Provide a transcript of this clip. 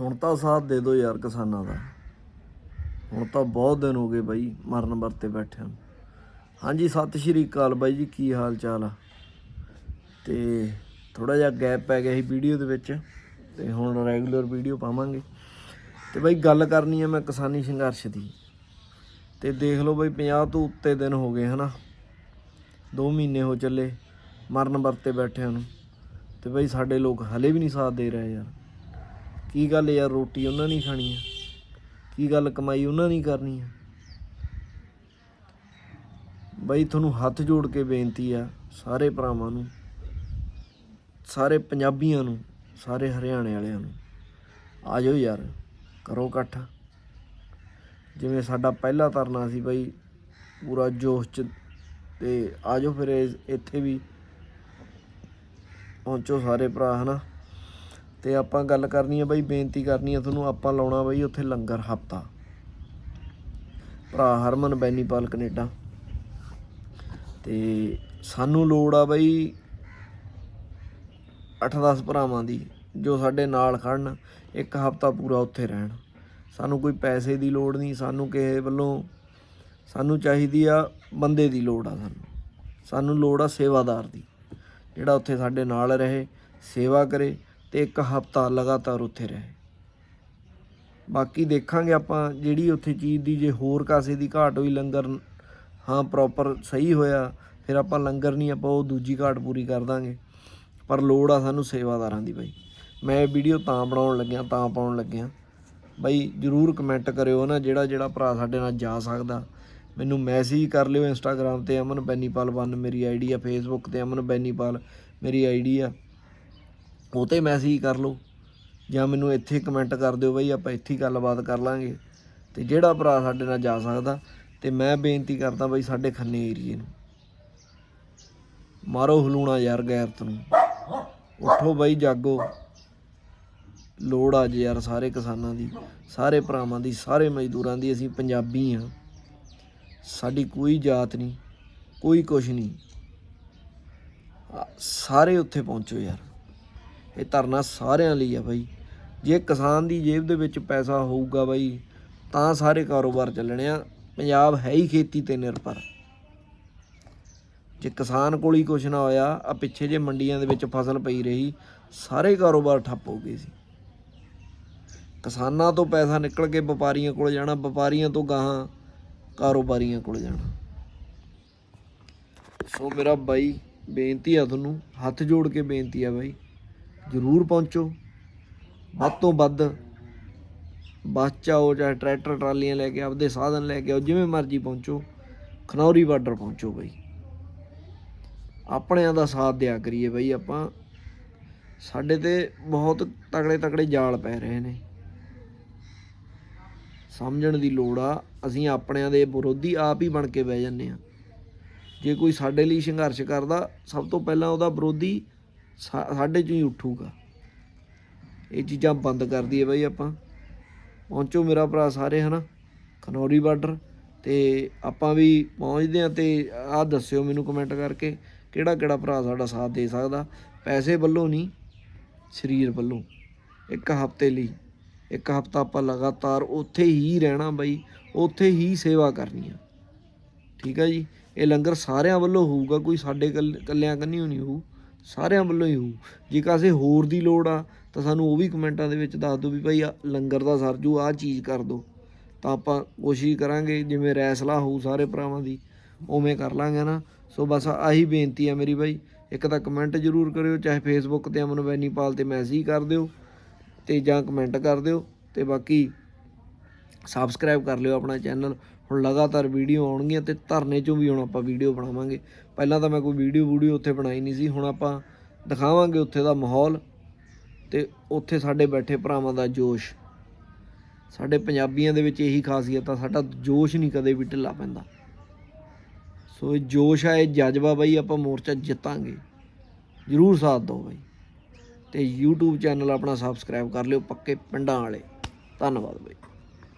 ਹੁਣ ਤਾਂ ਸਾਥ ਦੇ ਦਿਓ ਯਾਰ ਕਿਸਾਨਾਂ ਦਾ। ਹੁਣ ਤਾਂ ਬਹੁਤ ਦਿਨ ਹੋ ਗਏ ਬਾਈ ਮਰਨ ਵਰਤੇ ਬੈਠਿਆਂ ਨੂੰ। ਹਾਂਜੀ, ਸਤਿ ਸ਼੍ਰੀ ਅਕਾਲ ਬਾਈ ਜੀ, ਕੀ ਹਾਲ ਚਾਲ ਆ? ਤੇ ਥੋੜਾ ਜਿਹਾ ਗੈਪ ਪੈ ਗਿਆ ਸੀ ਵੀਡੀਓ ਦੇ ਵਿੱਚ, ਤੇ ਹੁਣ ਰੈਗੂਲਰ ਵੀਡੀਓ ਪਾਵਾਂਗੇ। ਤੇ ਬਾਈ ਗੱਲ ਕਰਨੀ ਆ ਮੈਂ ਕਿਸਾਨੀ ਸੰਘਰਸ਼ ਦੀ। ਤੇ ਦੇਖ ਲਓ ਬਾਈ 50 ਤੋਂ ਉੱਤੇ ਦਿਨ ਹੋ ਗਏ ਹਨਾ। 2 ਮਹੀਨੇ ਹੋ ਚੱਲੇ ਮਰਨ ਵਰਤੇ ਬੈਠਿਆਂ ਨੂੰ। ਤੇ ਬਾਈ ਸਾਡੇ ਲੋਕ ਹਲੇ ਵੀ ਨਹੀਂ ਸਾਥ ਦੇ ਰਹੇ ਯਾਰ। ਕੀ ਗੱਲ ਯਾਰ, ਰੋਟੀ ਉਹਨਾਂ ਨਹੀਂ ਖਾਣੀ ਆ। ਕੀ ਗੱਲ ਕਮਾਈ ਉਹਨਾਂ ਨਹੀਂ ਕਰਨੀ ਆ। ਬਈ ਤੁਹਾਨੂੰ ਹੱਥ ਜੋੜ ਕੇ ਬੇਨਤੀ ਆ, ਸਾਰੇ ਭਰਾਵਾਂ ਨੂੰ, ਸਾਰੇ ਪੰਜਾਬੀਆਂ ਨੂੰ, ਸਾਰੇ ਹਰਿਆਣੇ ਵਾਲਿਆਂ ਨੂੰ ਆ ਜਾਓ ਯਾਰ, ਕਰੋ ਇਕੱਠ। ਜਿਵੇਂ ਸਾਡਾ ਪਹਿਲਾ ਤਰਨਾ ਸੀ ਬਈ, ਪੂਰਾ ਜੋਸ਼ ਚ, ਤੇ ਆ ਜਾਓ ਫਿਰ ਇੱਥੇ ਵੀ ਪਹੁੰਚੋ ਸਾਰੇ ਭਰਾ, ਹਨਾ। ਤੇ ਆਪਾਂ ਗੱਲ ਕਰਨੀ ਹੈ ਬਾਈ, ਬੇਨਤੀ ਕਰਨੀ ਹੈ ਤੁਹਾਨੂੰ, ਆਪਾਂ ਲਾਉਣਾ ਬਾਈ ਉੱਥੇ ਲੰਗਰ ਹਫਤਾ। ਭਰਾ ਹਰਮਨ ਬੈਨੀਪਾਲ ਕੈਨੇਡਾ। ਤੇ ਸਾਨੂੰ ਲੋੜ ਆ ਬਾਈ 8-10 ਭਰਾਵਾਂ ਦੀ, ਜੋ ਸਾਡੇ ਨਾਲ ਖੜਨ, ਇੱਕ ਹਫਤਾ ਪੂਰਾ ਉੱਥੇ ਰਹਿਣ। ਸਾਨੂੰ ਕੋਈ ਪੈਸੇ ਦੀ ਲੋੜ ਨਹੀਂ, ਸਾਨੂੰ ਕਿਸੇ ਵੱਲੋਂ, ਸਾਨੂੰ ਚਾਹੀਦੀ ਆ ਬੰਦੇ ਦੀ ਲੋੜ ਆ ਸਾਨੂੰ। ਸਾਨੂੰ ਲੋੜ ਆ ਸੇਵਾਦਾਰ ਦੀ, ਜਿਹੜਾ ਉੱਥੇ ਸਾਡੇ ਨਾਲ ਰਹੇ, ਸੇਵਾ ਕਰੇ ਤੇ ਇੱਕ ਹਫਤਾ ਲਗਾਤਾਰ ਉੱਥੇ ਰਹੇ। ਬਾਕੀ ਦੇਖਾਂਗੇ ਆਪਾਂ ਜਿਹੜੀ ਉੱਥੇ ਚੀਜ਼ ਦੀ ਜੇ ਹੋਰ ਕਾਸੇ ਦੀ ਘਾਟ ਹੋਈ, ਲੰਗਰ ਹਾਂ ਪ੍ਰੋਪਰ ਸਹੀ ਹੋਇਆ, ਫਿਰ ਆਪਾਂ ਲੰਗਰ ਨਹੀਂ, ਆਪਾਂ ਉਹ ਦੂਜੀ ਘਾਟ ਪੂਰੀ ਕਰ ਦਾਂਗੇ। ਪਰ ਲੋੜ ਆ ਸਾਨੂੰ ਸੇਵਾਦਾਰਾਂ ਦੀ ਬਾਈ। ਮੈਂ ਵੀਡੀਓ ਤਾਂ ਬਣਾਉਣ ਲੱਗਿਆ, ਤਾਂ ਪਾਉਣ ਲੱਗਿਆ। ਬਾਈ, ਜਰੂਰ ਕਮੈਂਟ ਕਰਿਓ ਨਾ, ਜਿਹੜਾ ਜਿਹੜਾ ਭਰਾ ਸਾਡੇ ਨਾਲ ਜਾ ਸਕਦਾ। ਮੈਨੂੰ ਮੈਸੇਜ ਕਰ ਲਿਓ ਇੰਸਟਾਗ੍ਰam ਤੇ, ਅਮਨ ਬੈਨੀਪਾਲ 1 ਮੇਰੀ ਆਈਡੀ ਆ ਫੇਸਬੁੱਕ ਤੇ ਅਮਨ ਬੈਨੀਪਾਲ, ਮੇਰੀ ਆਈਡੀ ਆ। ਉਹ ਤੇ ਮੈਸੇਜ ਕਰ ਲਓ ਜਾਂ ਮੈਨੂੰ ਇੱਥੇ ਕਮੈਂਟ ਕਰ ਦਿਓ ਬਈ, ਆਪਾਂ ਇੱਥੇ ਹੀ ਗੱਲਬਾਤ ਕਰ ਲਾਂਗੇ। ਤੇ ਜਿਹੜਾ ਭਰਾ ਸਾਡੇ ਨਾਲ ਜਾ ਸਕਦਾ, ਤੇ ਮੈਂ ਬੇਨਤੀ ਕਰਦਾ ਬਈ ਸਾਡੇ ਖੰਨੇ ਏਰੀਏ ਨੂੰ। ਮਾਰੋ ਹਲੂਣਾ ਯਾਰ ਗੈਰਤ ਨੂੰ। ਉੱਠੋ ਬਈ, ਜਾਗੋ। ਲੋੜ ਆ ਜੇ ਯਾਰ ਸਾਰੇ ਕਿਸਾਨਾਂ ਦੀ, ਸਾਰੇ ਭਰਾਵਾਂ ਦੀ, ਸਾਰੇ ਮਜ਼ਦੂਰਾਂ ਦੀ। ਅਸੀਂ ਪੰਜਾਬੀ ਆ ਸਾਡੀ ਕੋਈ ਜਾਤ ਨਹੀਂ, ਕੋਈ ਕੁਛ ਨਹੀਂ। ਸਾਰੇ ਉੱਥੇ ਪਹੁੰਚੋ ਯਾਰ। ਇਹ ਧਰਨਾ ਸਾਰਿਆਂ ਲਈ ਆ ਬਾਈ। ਜੇ ਕਿਸਾਨ ਦੀ ਜੇਬ ਦੇ ਵਿੱਚ ਪੈਸਾ ਹੋਊਗਾ ਬਾਈ, ਤਾਂ ਸਾਰੇ ਕਾਰੋਬਾਰ ਚੱਲਣੇ ਆ। ਪੰਜਾਬ ਹੈ ਹੀ ਖੇਤੀ ਤੇ ਨਿਰਭਰ। ਜੇ ਕਿਸਾਨ ਕੋਲ ਹੀ ਕੁਛ ਨਾ ਹੋਇਆ, ਆ ਪਿੱਛੇ ਜੇ ਮੰਡੀਆਂ ਦੇ ਵਿੱਚ ਫਸਲ ਪਈ ਰਹੀ, ਸਾਰੇ ਕਾਰੋਬਾਰ ਠੱਪ ਹੋ ਗਏ ਸੀ। ਕਿਸਾਨਾਂ ਤੋਂ ਪੈਸਾ ਨਿਕਲ ਕੇ ਵਪਾਰੀਆਂ ਕੋਲ ਜਾਣਾ, ਵਪਾਰੀਆਂ ਤੋਂ ਗਾਹਾਂ ਕਾਰੋਬਾਰੀਆਂ ਕੋਲ ਜਾਣਾ। ਸੋ ਮੇਰਾ ਬਾਈ, ਬੇਨਤੀ ਆ ਤੁਹਾਨੂੰ, ਹੱਥ ਜੋੜ ਕੇ ਬੇਨਤੀ ਆ ਬਾਈ। ਜਰੂਰ ਪਹੁੰਚੋ। ਵੱਧ ਤੋਂ ਵੱਧ ਬੱਸ 'ਚ ਆਓ ਚਾਹੇ ਟਰੈਕਟਰ, ਟਰਾਲੀਆਂ ਲੈ ਕੇ ਆਪਦੇ ਸਾਧਨ ਲੈ ਕੇ ਆਓ, ਜਿਵੇਂ ਮਰਜ਼ੀ ਪਹੁੰਚੋ। ਖਨੌਰੀ ਬਾਰਡਰ ਪਹੁੰਚੋ ਬਾਈ। ਆਪਣਿਆਂ ਦਾ ਸਾਥ ਦਿਆ ਕਰੀਏ ਬਾਈ ਆਪਾਂ। ਸਾਡੇ ਤੇ ਬਹੁਤ ਤਕੜੇ ਤਕੜੇ ਜਾਲ ਪੈ ਰਹੇ ਨੇ। ਸਮਝਣ ਦੀ ਲੋੜ ਆ, ਅਸੀਂ ਆਪਣਿਆਂ ਦੇ ਵਿਰੋਧੀ ਆਪ ਹੀ ਬਣ ਕੇ ਬਹਿ ਜਾਂਦੇ ਆ ਜੇ ਕੋਈ ਸਾਡੇ ਲਈ ਸੰਘਰਸ਼ ਕਰਦਾ, ਸਭ ਤੋਂ ਪਹਿਲਾਂ ਉਹਦਾ ਵਿਰੋਧੀ ਸਾ- ਸਾਡੇ ਚੋਂ ਹੀ ਉੱਠੂਗਾ। ਇਹ ਚੀਜ਼ਾਂ ਬੰਦ ਕਰ ਦਈਏ ਬਾਈ ਆਪਾਂ। ਪਹੁੰਚੋ ਮੇਰਾ ਭਰਾ ਸਾਰੇ, ਹਨਾ? ਖਨੌਰੀ ਬਾਰਡਰ ਤੇ ਆਪਾਂ ਵੀ ਪਹੁੰਚਦੇ ਆ ਤੇ ਆਹ ਦੱਸਿਓ ਮੈਨੂੰ ਕਮੈਂਟ ਕਰਕੇ ਕਿਹੜਾ ਕਿਹੜਾ ਭਰਾ ਸਾਡਾ ਸਾਥ ਦੇ ਸਕਦਾ। ਪੈਸੇ ਵੱਲੋਂ ਨਹੀਂ, ਸਰੀਰ ਵੱਲੋਂ। ਇੱਕ ਹਫ਼ਤੇ ਲਈ, ਇੱਕ ਹਫ਼ਤਾ ਆਪਾਂ ਲਗਾਤਾਰ ਉੱਥੇ ਹੀ ਰਹਿਣਾ ਬਾਈ, ਉੱਥੇ ਹੀ ਸੇਵਾ ਕਰਨੀ ਆ। ਠੀਕ ਆ ਜੀ? ਇਹ ਲੰਗਰ ਸਾਰਿਆਂ ਵੱਲੋਂ ਹੋਊਗਾ, ਕੋਈ ਸਾਡੇ ਇਕੱਲ- ਇਕੱਲਿਆਂ ਕੰਨੀ ਨਹੀਂ ਹੋਊ। ਸਾਰਿਆਂ ਵੱਲੋਂ ਹੀ ਹੋਊ। ਜੇ ਕਾਸੇ ਹੋਰ ਦੀ ਲੋੜ ਆ, ਤਾਂ ਸਾਨੂੰ ਉਹ ਵੀ ਕਮੈਂਟਾਂ ਦੇ ਵਿੱਚ ਦੱਸ ਦਿਓ ਵੀ ਭਾਈ ਆ ਲੰਗਰ ਦਾ ਸਰਜੂ ਆਹ ਚੀਜ਼ ਕਰ ਦਿਓ ਤਾਂ ਆਪਾਂ ਕੋਸ਼ਿਸ਼ ਕਰਾਂਗੇ, ਜਿਵੇਂ ਰੈਸਲਾ ਹੋਊ ਸਾਰੇ ਭਰਾਵਾਂ ਦੀ, ਉਵੇਂ ਕਰ ਲਾਂਗੇ ਨਾ। ਸੋ ਬਸ ਆਹੀ ਬੇਨਤੀ ਆ ਮੇਰੀ ਬਾਈ ਇੱਕ ਤਾਂ ਕਮੈਂਟ ਜ਼ਰੂਰ ਕਰਿਓ, ਚਾਹੇ ਫੇਸਬੁੱਕ ਤੇ ਅਮਨ ਬੈਨੀਪਾਲ ਤੇ ਮੈਸੇਜ ਕਰ ਦਿਓ, ਤੇ ਜਾਂ ਕਮੈਂਟ ਕਰ ਦਿਓ, ਤੇ ਬਾਕੀ ਸਬਸਕ੍ਰਾਈਬ ਕਰ ਲਿਓ ਆਪਣਾ ਚੈਨਲ ਹੁਣ ਲਗਾਤਾਰ ਵੀਡੀਓ ਆਉਣਗੀਆਂ ਤੇ ਧਰਨੇ ਚੋਂ ਵੀ ਹੁਣ ਆਪਾਂ ਵੀਡੀਓ ਬਣਾਵਾਂਗੇ। ਪਹਿਲਾਂ ਤਾਂ ਮੈਂ ਕੋਈ ਵੀਡੀਓ ਵੀਡੀਓ ਉੱਥੇ ਬਣਾਈ ਨਹੀਂ ਸੀ, ਹੁਣ ਆਪਾਂ ਦਿਖਾਵਾਂਗੇ ਉੱਥੇ ਦਾ ਮਾਹੌਲ ਤੇ ਉੱਥੇ ਸਾਡੇ ਬੈਠੇ ਭਰਾਵਾਂ ਦਾ ਜੋਸ਼। ਸਾਡੇ ਪੰਜਾਬੀਆਂ ਦੇ ਵਿੱਚ ਇਹੀ ਖਾਸੀਅਤ ਆ, ਸਾਡਾ ਜੋਸ਼ ਨਹੀਂ ਕਦੇ ਵੀ ਢਿੱਲਾ ਪੈਂਦਾ। ਸੋ ਇਹ ਜੋਸ਼ ਆ, ਇਹ ਜਜ਼ਬਾ ਬਾਈ ਆਪਾਂ ਮੋਰਚਾ ਜਿੱਤਾਂਗੇ। ਜਰੂਰ ਸਾਥ ਦਿਓ ਬਾਈ। ਤੇ YouTube ਚੈਨਲ ਆਪਣਾ ਸਬਸਕ੍ਰਾਈਬ ਕਰ ਲਿਓ, ਪੱਕੇ ਪਿੰਡਾਂ ਵਾਲੇ। ਧੰਨਵਾਦ ਬਾਈ।